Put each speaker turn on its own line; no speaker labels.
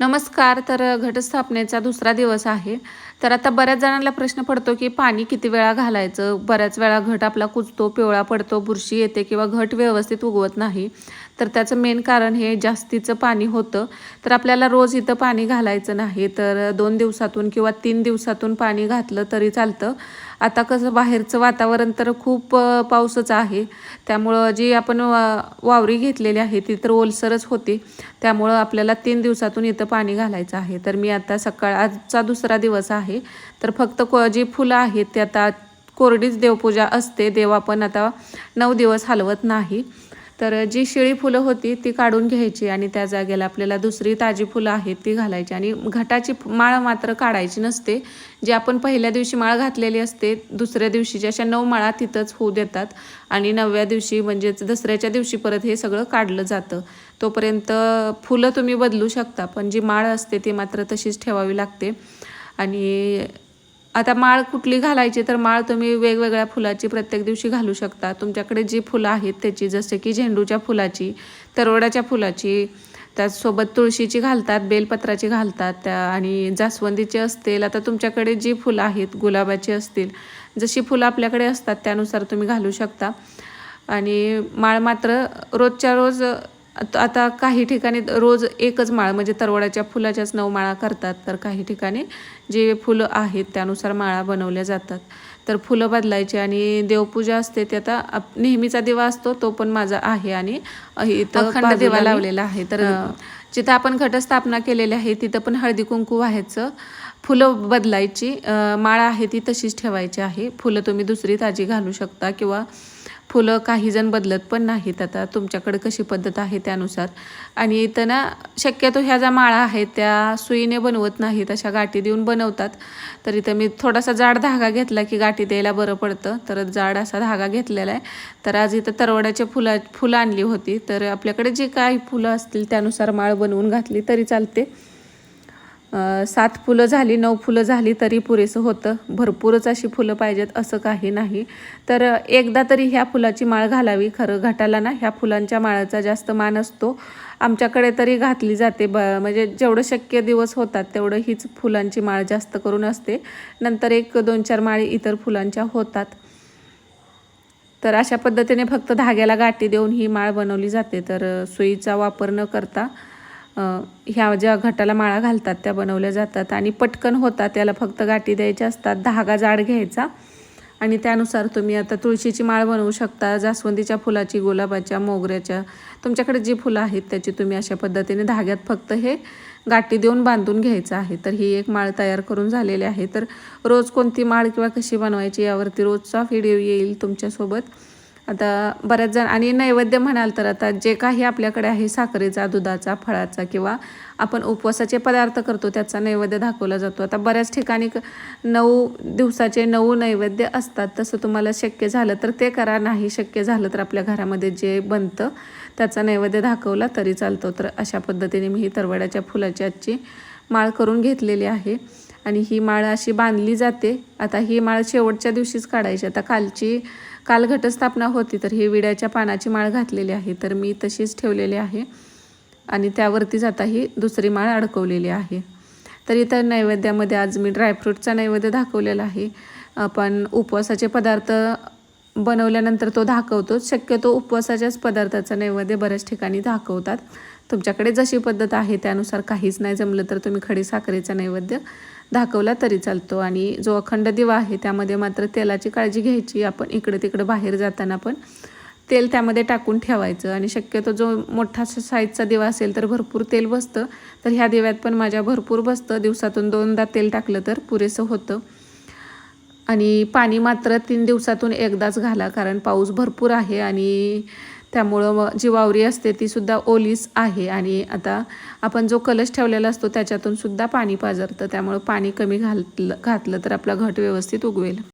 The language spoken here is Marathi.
नमस्कार तर घटस्थापनेचा दुसरा दिवस आहे. तर आता बऱ्याच जणांना प्रश्न पडतो की पाणी किती वेळा घालायचं? बऱ्याच वेळा घट आपला कुजतो पिवळा पडतो बुरशी येते किंवा घट व्यवस्थित उगवत नाही. तर त्याचं मेन कारण हे जास्तीचं पाणी होतं. तर आपल्याला रोज इथं पाणी घालायचं नाही. तर दोन दिवसातून किंवा तीन दिवसातून पाणी घातलं तरी चालतं. आता कसं बाहेरचं वातावरण तर खूप पाऊसचं आहे. त्यामुळं जी आपण वा वावरी घेतलेली आहे ती तर ओलसरच होती. त्यामुळं आपल्याला तीन दिवसातून इथं पाणी घालायचं आहे. तर मी आता सकाळ आजचा दुसरा दिवस आहे. तर फक्त को जी फुलं आहेत ते आता कोरडीच देवपूजा असते. देव आपण आता नऊ दिवस हलवत नाही. तर जी शिळी फुलं होती ती काढून घ्यायची आणि त्या जागेला आपल्याला दुसरी ताजी फुलं आहेत ती घालायची. आणि घटाची माळ मात्र काढायची नसते. जी आपण पहिल्या दिवशी माळ घातलेली असते दुसऱ्या दिवशीच्या अशा नऊ माळा तिथंच होऊ देतात. आणि नवव्या दिवशी म्हणजेच दसऱ्याच्या दिवशी परत हे सगळं काढलं जातं. तोपर्यंत फुलं तुम्ही बदलू शकता पण जी माळ असते ती मात्र तशीच ठेवावी लागते. आणि आता माळ कुठली घालायची तर माळ तुम्ही वेगवेगळ्या फुलाची प्रत्येक दिवशी घालू शकता. तुमच्याकडे जी फुलं आहेत त्याची जसे की झेंडूच्या फुलाची तरवड्याच्या फुलाची त्याचसोबत तुळशीची घालतात बेलपत्राची घालतात त्या आणि जास्वंदीची असतील. आता तुमच्याकडे जी फुलं आहेत गुलाबाची असतील जशी फुलं आपल्याकडे असतात त्यानुसार तुम्ही घालू शकता. आणि माळ मात्र रोजच्या रोज आत- काही ठिकाणी रोज एकच माळ म्हणजे तरवडाच्या फुलाच्याच नऊ माळा करतात. तर काही ठिकाणी जे फुलं आहेत त्यानुसार माळा बनवल्या जातात. तर फुलं बदलायची आणि देवपूजा असते ते आता नेहमीचा दिवा असतो तो पण माझा आहे आणि इथं अखंड दिवा लावलेला आहे. तर जिथं आपण घटस्थापना केलेली आहे तिथं पण हळदी कुंकू व्हायचं. फुलं बदलायची माळ आहे ती तशीच ठेवायची आहे. फुलं तुम्ही दुसरी ताजी घालू शकता किंवा फुलं काही जण बदलत पण नाहीत. आता तुमच्याकडे कशी पद्धत आहे त्यानुसार? आणि इथं ना शक्यतो ह्या ज्या माळा आहेत त्या सुईने बनवत नाहीत अशा गाठी देऊन बनवतात. तर इथं मी थोडासा जाड धागा घेतला की गाठी द्यायला बरं पडतं. तर जाड असा धागा घेतलेला आहे. तर आज इथं तरवड्याच्या फुला फुलं आणली होती. तर आपल्याकडे जे काही फुलं असतील त्यानुसार माळ बनवून घातली तरी चालते. सात फुलं झाली नऊ फुलं झाली तरी पुरेसं होतं. भरपूरच अशी फुलं पाहिजेत असं काही नाही. तर एकदा तरी ह्या फुलाची माळ घालावी. खरं घाटाला ना ह्या फुलांच्या माळाचा जास्त मान असतो. आमच्याकडे तरी घातली जाते. ब म्हणजे जेवढं शक्य दिवस होतात तेवढं हीच फुलांची माळ जास्त करून असते. नंतर एक दोन चार माळी इतर फुलांच्या होतात. तर अशा पद्धतीने फक्त धाग्याला गाठी देऊन ही माळ बनवली जाते. तर सुईचा वापर न करता ह्या ज्या घटाला माळा घालतात त्या बनवल्या जातात आणि पटकन होतात त्याला फक्त गाठी द्यायच्या असतात धागा जाड घ्यायचा आणि त्यानुसार तुम्ही आता तुळशीची माळ बनवू शकता जास्वंदीच्या फुलाची गुलाबाच्या मोगऱ्याच्या तुमच्याकडे जी फुलं आहेत त्याची तुम्ही अशा पद्धतीने धाग्यात फक्त हे गाठी देऊन बांधून घ्यायचं आहे. तर ही एक माळ तयार करून झालेली आहे. तर रोज कोणती माळ किंवा कशी बनवायची यावरती रोजचा व्हिडिओ येईल तुमच्यासोबत. आता बऱ्याच जण आणि नैवेद्य म्हणाल तर आता जे काही आपल्याकडे आहे साखरेचा दुधाचा फळाचा किंवा आपण उपवासाचे पदार्थ करतो त्याचा नैवेद्य दाखवला जातो. आता बऱ्याच ठिकाणी नऊ दिवसाचे नऊ नैवेद्य असतात. तसं तुम्हाला शक्य झालं तर ते करा नाही शक्य झालं तर आपल्या घरामध्ये जे बनतं त्याचा नैवेद्य दाखवला तरी चालतो. तर अशा पद्धतीने मी ही तरवड्याच्या फुलाची आजची माळ करून घेतलेली आहे. आणि ही माळ अशी बांधली जाते. आता ही माळ शेवटच्या दिवशीच काढायची. आता कालची काल घटस्थापना होती तर ही विड्याच्या पानाची माळ घातलेली आहे. तर मी तशीच ठेवलेली आहे. आणि त्यावरतीच आता ही दुसरी माळ अडकवलेली आहे. तर इथं नैवेद्यामध्ये आज मी ड्रायफ्रूटचा नैवेद्य दाखवलेला आहे. आपण उपवासाचे पदार्थ बनवल्यानंतर तो दाखवतो शक्यतो उपवासाच्याच पदार्थाचा नैवेद्य बऱ्याच ठिकाणी दाखवतात तुमच्याकडे जशी पद्धत आहे त्यानुसार काहीच नाही जमलं तर तुम्ही खडी साखरेचा नैवेद्य दाखवला तरी चालतो. आणि जो अखंड दिवा आहे त्यामध्ये मात्र तेलाची काळजी घ्यायची. आपण इकडे तिकडे बाहेर जाताना पण तेल त्यामध्ये टाकून ठेवायचं. आणि शक्यतो जो मोठा साईजचा दिवा असेल तर भरपूर तेल बसतं. तर ह्या दिव्यात पण माझ्या भरपूर बसतं. दिवसातून दोनदा तेल टाकलं तर पुरेसं होतं. आणि पाणी मात्र तीन दिवसातून एकदाच घाला कारण पाऊस भरपूर आहे. आणि त्यामुळं जी वावरी असते ती सुद्धा ओलीस आहे आणि आता आपण जो कलश ठेवलेला असतो त्याच्यातून सुद्धा पाणी पाजरतं. त्यामुळं पाणी कमी घातलं घातलं तर आपला घट व्यवस्थित उगवेल.